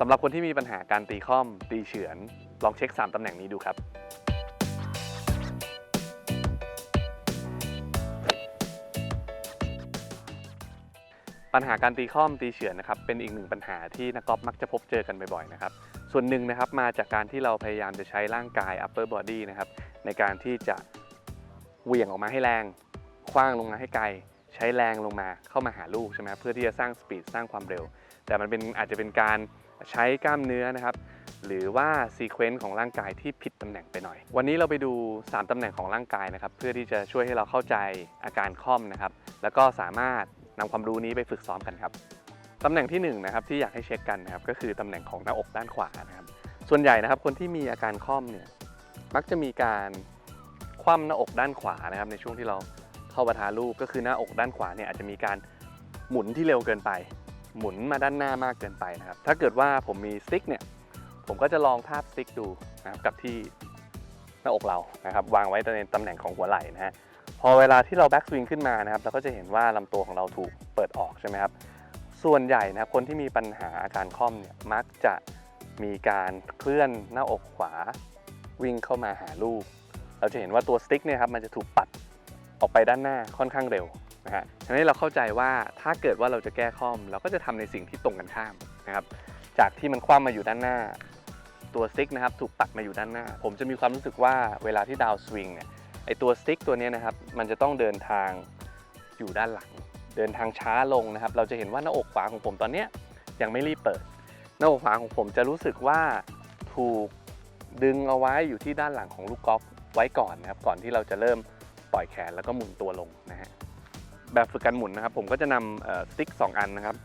สำหรับคนที่มีปัญหาการตีค่อม ตีเฉือน ลองเช็ค 3 ตำแหน่งนี้ดูครับ ปัญหาการตีค่อมตีเฉือนนะครับเป็นอีกหนึ่งปัญหาที่นักกอล์ฟมักจะพบเจอกันบ่อยๆนะครับส่วนหนึ่งนะครับมาจากการที่เราพยายามจะใช้ร่างกาย upper body นะครับในการที่จะเหวี่ยงออกมาให้แรงคว้างลงมาให้ไกล ใช้แรงลงมาเข้ามาหาลูกใช่ไหมเพื่อที่จะสร้างสปีดสร้างความเร็ว แต่มันเป็นอาจจะเป็นการ ใช้กล้ามเนื้อนะครับ หรือว่าซีเควนซ์ของร่างกายที่ผิดตำแหน่งไปหน่อย วันนี้เราไปดู 3ตำแหน่งของร่างกายนะครับ เพื่อที่จะช่วยให้เราเข้าใจอาการค่อมนะครับ แล้วก็สามารถนำความรู้นี้ไปฝึกซ้อมกันครับตำแหน่งที่1นงนะครับที่อยากให้เช็คกันนะครับก็คือตำแหน่งของหน้าอกด้านขวานะครับ ส่วนใหญ่นะครับคนที่มีอาการค่อมเนี่ยมักจะมีการคว่ำหน้าอกด้านขวานะครับ ในช่วงที่เราเข้าปะทาลูกก็คือหน้าอกด้านขวาเนี่ยอาจจะมีการหมุนที่เร็วเกินไป หมุนมาด้านหน้ามากเกินไปนะครับ ถ้าเกิดว่าผมมีสติ๊กเนี่ย ผมก็จะลองทาบสติ๊กดูนะครับกับที่หน้าอกเรานะครับ วางไว้ในตำแหน่งของหัวไหล่นะฮะ พอเวลาที่เราแบ็กสวิงขึ้นมานะครับ เราก็จะเห็นว่าลำตัวของเราถูกเปิดออกใช่ไหมครับ ส่วนใหญ่นะครับคนที่มีปัญหาอาการค่อมเนี่ยมักจะมีการเคลื่อนหน้าอกขวาวิ่งเข้ามาหาลูก เราจะเห็นว่าตัวสติ๊กเนี่ยครับมันจะถูกปัดออกไปด้านหน้าค่อนข้างเร็ว นะฮะฉะนั้นเราเข้าใจว่าถ้าเกิดว่าเราจะแก้ค่อม เราก็จะทำในสิ่งที่ตรงกันข้ามนะครับจากที่มันคว่ำมาอยู่ด้านหน้า ตัวสติ๊กนะครับถูกปัดมาอยู่ด้านหน้า ผมจะมีความรู้สึกว่าเวลาที่ดาวสวิงเนี่ยไอตัวสติ๊กตัวนี้นะครับมันจะต้องเดินทางอยู่ด้านหลัง เดินทางช้าลงนะครับ เราจะเห็นว่าหน้าอกขวาของผมตอนเนี้ยยังไม่รีบเปิด หน้าอกขวาของผมจะรู้สึกว่าถูกดึงเอาไว้อยู่ที่ด้านหลังของลูกกอล์ฟไว้ก่อนนะครับก่อนที่เราจะเริ่มปล่อยแขนแล้วก็หมุนตัวลงนะฮะ แบบฝึกการหมุนนะครับ ผมก็จะนำสติ๊กสองอันนะครับ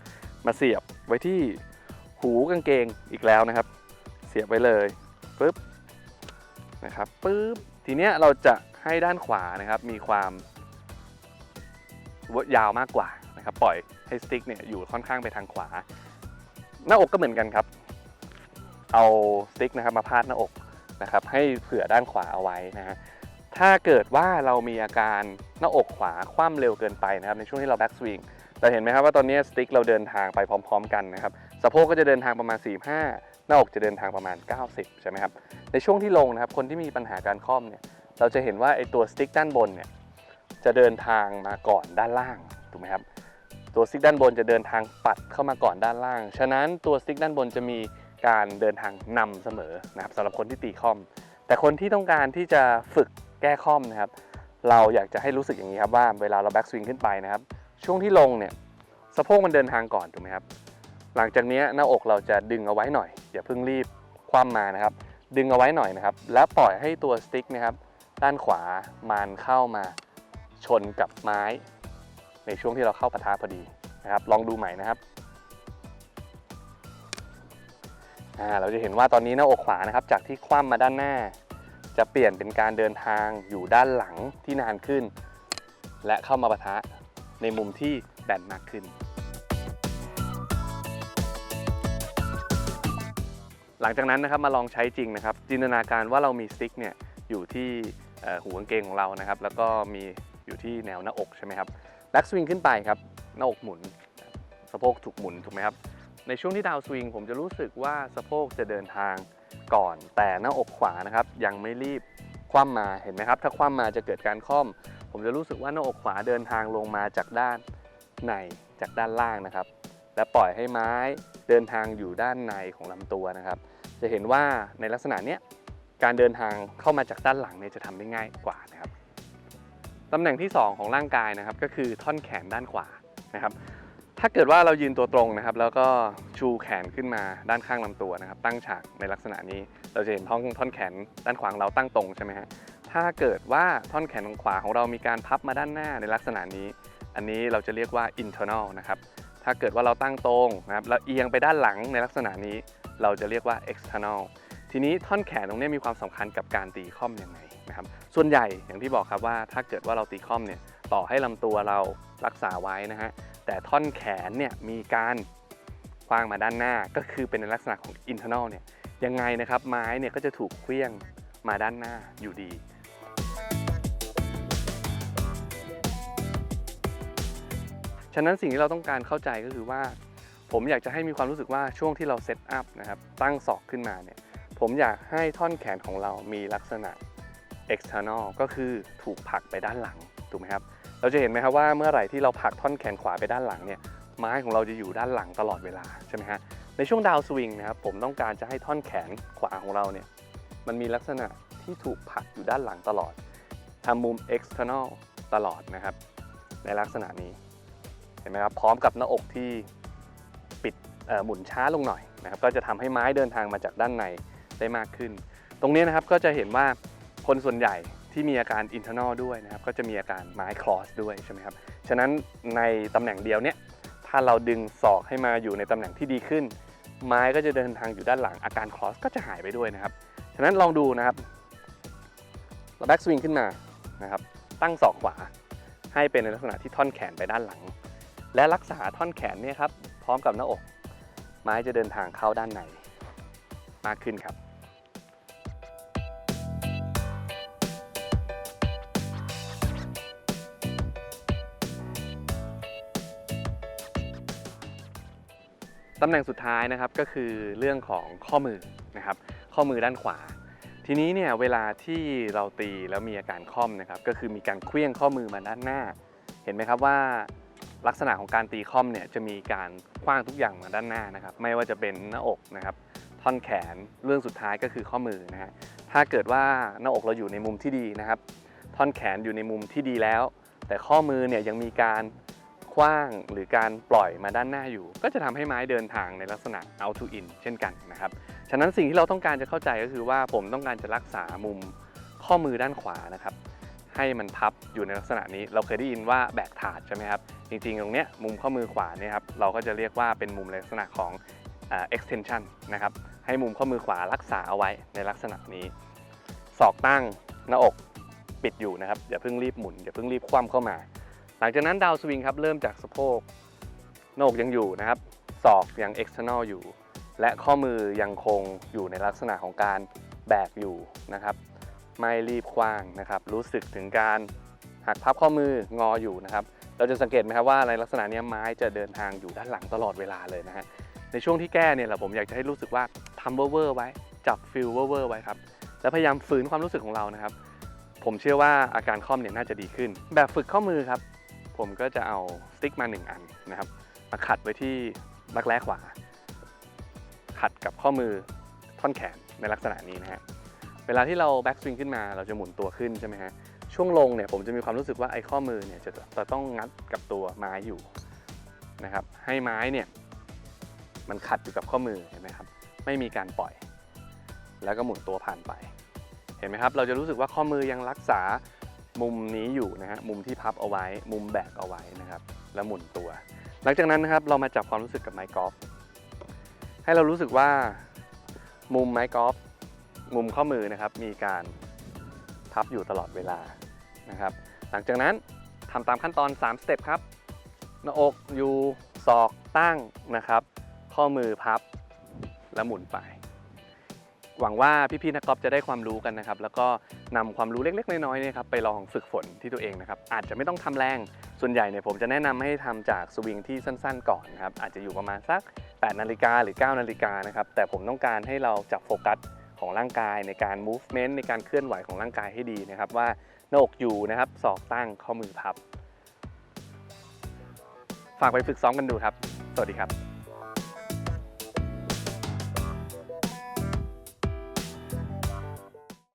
มาเสียบไว้ที่หูกางเกงอีกแล้วนะครับ เสียบไว้เลยปึ๊บนะครับปึ๊บทีเนี้ยเราจะให้ด้านขวานะครับมีความยาวมากกว่านะครับ ปล่อยให้สติ๊กเนี่ยอยู่ค่อนข้างไปทางขวา หน้าอกก็เหมือนกันครับ เอาสติ๊กนะครับมาพาดหน้าอกนะครับ ให้เผื่อด้านขวาเอาไว้นะฮะ ถ้าเกิดว่าเรามีอาการหน้าอกขวาคว่ำเร็วเกินไปนะครับในช่วงที่เราแบ็กสวิงเราเห็นไหมครับว่าตอนนี้สติ๊กเราเดินทางไปพร้อม ๆ กันนะครับสะโพกก็จะเดินทางประมาณ 45 หน้าอกจะเดินทางประมาณ 90 ใช่ไหมครับ ในช่วงที่ลงนะครับคนที่มีปัญหาการค่อมเนี่ยเราจะเห็นว่าไอ้ตัวสติ๊กด้านบนเนี่ยจะเดินทางมาก่อนด้านล่างถูกไหมครับตัวสติ๊กด้านบนจะเดินทางปัดเข้ามาก่อนด้านล่าง ฉะนั้นตัวสติ๊กด้านบนจะมีการเดินทางนำเสมอนะครับสำหรับคนที่ตีค่อม แต่คนที่ต้องการที่จะฝึกแก้ค่อมนะครับ เราอยากจะให้รู้สึกอย่างนี้ครับว่าเวลาเราแบ็กสวิงขึ้นไปนะครับ ช่วงที่ลงเนี่ยสะโพกมันเดินทางก่อนถูกไหมครับ หลังจากนี้หน้าอกเราจะดึงเอาไว้หน่อยอย่าเพิ่งรีบคว่ำมานะครับ ดึงเอาไว้หน่อยนะครับ แล้วปล่อยให้ตัวสติ๊กนะครับ ด้านขวามันเข้ามาชนกับไม้ ในช่วงที่เราเข้าปะทะพอดีนะครับ ลองดูใหม่นะครับ อ่าเราจะเห็นว่าตอนนี้หน้าอกขวานะครับ จากที่คว่ำมาด้านหน้า จะเปลี่ยนเป็นการเดินทางอยู่ด้านหลังที่นานขึ้น และเข้ามาปะทะในมุมที่แบนมากขึ้น หลังจากนั้นนะครับมาลองใช้จริงนะครับ จินตนาการว่าเรามีสติ๊กเนี่ยอยู่ที่หูกางเกงของเรานะครับ แล้วก็มีอยู่ที่แนวหน้าอกใช่ไหมครับแบ็กสวิงขึ้นไปครับหน้าอกหมุน สะโพกถูกหมุนถูกไหมครับ ในช่วงที่ดาวสวิงผมจะรู้สึกว่าสะโพกจะเดินทางก่อน แต่หน้าอกขวานะครับยังไม่รีบคว่ำมาเห็นไหมครับ ถ้าคว่ำมาจะเกิดการค่อม ผมจะรู้สึกว่าหน้าอกขวาเดินทางลงมาจากด้านในจากด้านล่างนะครับ และปล่อยให้ไม้เดินทางอยู่ด้านในของลำตัวนะครับ จะเห็นว่าในลักษณะเนี้ยการเดินทางเข้ามาจากด้านหลังเนี่ยจะทำได้ง่ายกว่านะครับตำแหน่งที่ 2 ของร่างกายนะครับก็คือท่อนแขนด้านขวานะครับ ถ้าเกิดว่าเรายืนตัวตรงนะครับ แล้วก็ชูแขนขึ้นมาด้านข้างลำตัวนะครับ ตั้งฉากในลักษณะนี้ เราจะเห็นท่อนท่อนแขนด้านขวาของเราตั้งตรงใช่ไหมฮะถ้าเกิดว่าท่อนแขนของขวาของเรามีการพับมาด้านหน้าในลักษณะนี้ อันนี้เราจะเรียกว่า internal นะครับถ้าเกิดว่าเราตั้งตรงนะครับแล้วเอียงไปด้านหลังในลักษณะนี้ เราจะเรียกว่า external ทีนี้ท่อนแขนตรงนี้มีความสำคัญกับการตีค่อมยังไงนะครับ ส่วนใหญ่อย่างที่บอกครับว่าถ้าเกิดว่าเราตีค่อมเนี่ยต่อให้ลำตัวเรารักษาไว้นะฮะ แต่ท่อนแขนเนี่ยมีการคว้างมาด้านหน้าก็คือเป็นในลักษณะของ internal เนี่ยยังไงนะครับไม้เนี่ยก็จะถูกเคลี้ยงมาด้านหน้าอยู่ดี ฉะนั้นสิ่งที่เราต้องการเข้าใจก็คือว่า ผมอยากจะให้มีความรู้สึกว่าช่วงที่เราเซตอัพนะครับตั้งศอกขึ้นมาเนี่ยผมอยากให้ท่อนแขนของเรามีลักษณะ external ก็คือถูกผลักไปด้านหลังถูกไหมครับ เราจะเห็นไหมครับว่าเมื่อไหร่ที่เราผลักท่อนแขนขวาไปด้านหลังเนี่ยไม้ของเราจะอยู่ด้านหลังตลอดเวลาใช่ไหมฮะในช่วงดาวสวิงนะครับผมต้องการจะให้ท่อนแขนขวาของเราเนี่ยมันมีลักษณะที่ถูกผลักอยู่ด้านหลังตลอดทำมุม external ตลอดนะครับ ในลักษณะนี้เห็นไหมครับพร้อมกับหน้าอกที่ปิดหมุนช้าลงหน่อยนะครับก็จะทำให้ไม้เดินทางมาจากด้านในได้มากขึ้น ตรงนี้นะครับก็จะเห็นว่าคนส่วนใหญ่ ที่มีอาการ internal ด้วยนะครับ ก็จะมีอาการไม้ cross ด้วยใช่ไหมครับ ฉะนั้นในตำแหน่งเดียวเนี้ยถ้าเราดึงศอกให้มาอยู่ในตำแหน่งที่ดีขึ้น ไม้ก็จะเดินทางอยู่ด้านหลัง อาการ cross ก็จะหายไปด้วยนะครับ ฉะนั้นลองดูนะครับ เรา back swing ขึ้นมานะครับ ตั้งศอกขวา ให้เป็นในลักษณะที่ท่อนแขนไปด้านหลัง และรักษาท่อนแขนเนี่ยครับ พร้อมกับหน้าอก ไม้จะเดินทางเข้าด้านในมากขึ้นครับ ตำแหน่งสุดท้ายนะครับก็คือเรื่องของข้อมือนะครับ ข้อมือด้านขวา ทีนี้เนี่ยเวลาที่เราตีแล้วมีอาการค่อมนะครับ ก็คือมีการเคลื่องข้อมือมาด้านหน้า เห็นไหมครับว่าลักษณะของการตีค่อมเนี่ยจะมีการคว้างทุกอย่างมาด้านหน้านะครับ ไม่ว่าจะเป็นหน้าอกนะครับ ท่อนแขนเรื่องสุดท้ายก็คือข้อมือนะฮะถ้าเกิดว่าหน้าอกเราอยู่ในมุมที่ดีนะครับ ท่อนแขนอยู่ในมุมที่ดีแล้ว แต่ข้อมือเนี่ยยังมีการ คว้างหรือการปล่อยมาด้านหน้าอยู่ ก็จะทำให้ไม้เดินทางในลักษณะ out to in เช่นกันนะครับฉะนั้นสิ่งที่เราต้องการจะเข้าใจก็คือว่าผมต้องการจะรักษามุมข้อมือด้านขวานะครับให้มันพับอยู่ในลักษณะนี้ เราเคยได้ยินว่าแบกถาดใช่ไหมครับจริงๆ ตรงเนี้ยมุมข้อมือขวาเนี่ยครับเราก็จะเรียกว่าเป็นมุมในลักษณะของอ extension นะครับให้มุมข้อมือขวารักษาเอาไว้ในลักษณะนี้ ศอกตั้งหน้าอกปิดอยู่นะครับอย่าเพิ่งรีบหมุนอย่าเพิ่งรีบคว่ำเข้ามา หลังจากนั้นดาวสวิงครับเริ่มจากสะโพกหน้าอกยังอยู่นะครับศอกยัง external อยู่ และข้อมือยังคงอยู่ในลักษณะของการแบกอยู่นะครับ ไม่รีบคว้างนะครับ รู้สึกถึงการหักพับข้อมืองออยู่นะครับ เราจะสังเกตไหมครับว่าในลักษณะนี้ไม้จะเดินทางอยู่ด้านหลังตลอดเวลาเลยนะฮะในช่วงที่แก้เนี่ยแหละผมอยากจะให้รู้สึกว่าทำเวอร์ไว้ จับฟิลเวอร์ไว้ครับแล้วพยายามฝืนความรู้สึกของเรานะครับ ผมเชื่อว่าอาการข้อมเนี่ยน่าจะดีขึ้น แบบฝึกข้อมือครับ ผมก็จะเอาสติ๊กมาหนึ่งอันนะครับ มาขัดไว้ที่รักแร้ขวา ขัดกับข้อมือท่อนแขนในลักษณะนี้นะฮะเวลาที่เราแบ็กสวิงขึ้นมาเราจะหมุนตัวขึ้นใช่ไหมฮะช่วงลงเนี่ยผมจะมีความรู้สึกว่าไอ้ข้อมือเนี่ยจะจะต้องงัดกับตัวไม้อยู่นะครับ ให้ไม้เนี่ยมันขัดอยู่กับข้อมือเห็นไหมครับไม่มีการปล่อย แล้วก็หมุนตัวผ่านไป เห็นไหมครับ เราจะรู้สึกว่าข้อมือยังรักษา มุมนี้อยู่นะฮะมุมที่พับเอาไว้ มุมแบกเอาไว้นะครับ แล้วหมุนตัว หลังจากนั้นนะครับเรามาจับความรู้สึกกับไม้กอล์ฟให้เรารู้สึกว่ามุมไม้กอล์ฟมุมข้อมือนะครับ มีการพับอยู่ตลอดเวลานะครับ หลังจากนั้นทำตามขั้นตอน 3 สเต็ปครับหน้าอกอยู่ศอกตั้งนะครับ ข้อมือพับแล้วหมุนไป หวังว่าพี่ๆนักกอล์ฟจะได้ความรู้กันนะครับ แล้วก็นำความรู้เล็ก ๆ น้อยๆเนี่ยครับไปลองฝึกฝนที่ตัวเองนะครับ อาจจะไม่ต้องทำแรง ส่วนใหญ่เนี่ยผมจะแนะนำให้ทำจากสวิงที่สั้น ๆ ก่อนนะครับ อาจจะอยู่ประมาณสัก 8 นาฬิกาหรือ 9 นาฬิกานะครับ แต่ผมต้องการให้เราจับโฟกัสของร่างกายในการ movement ในการเคลื่อนไหวของร่างกายให้ดีนะครับ ว่าหน้าอกอยู่นะครับศอกตั้งข้อมือพับ ฝากไปฝึกซ้อมกันดูครับ สวัสดีครับ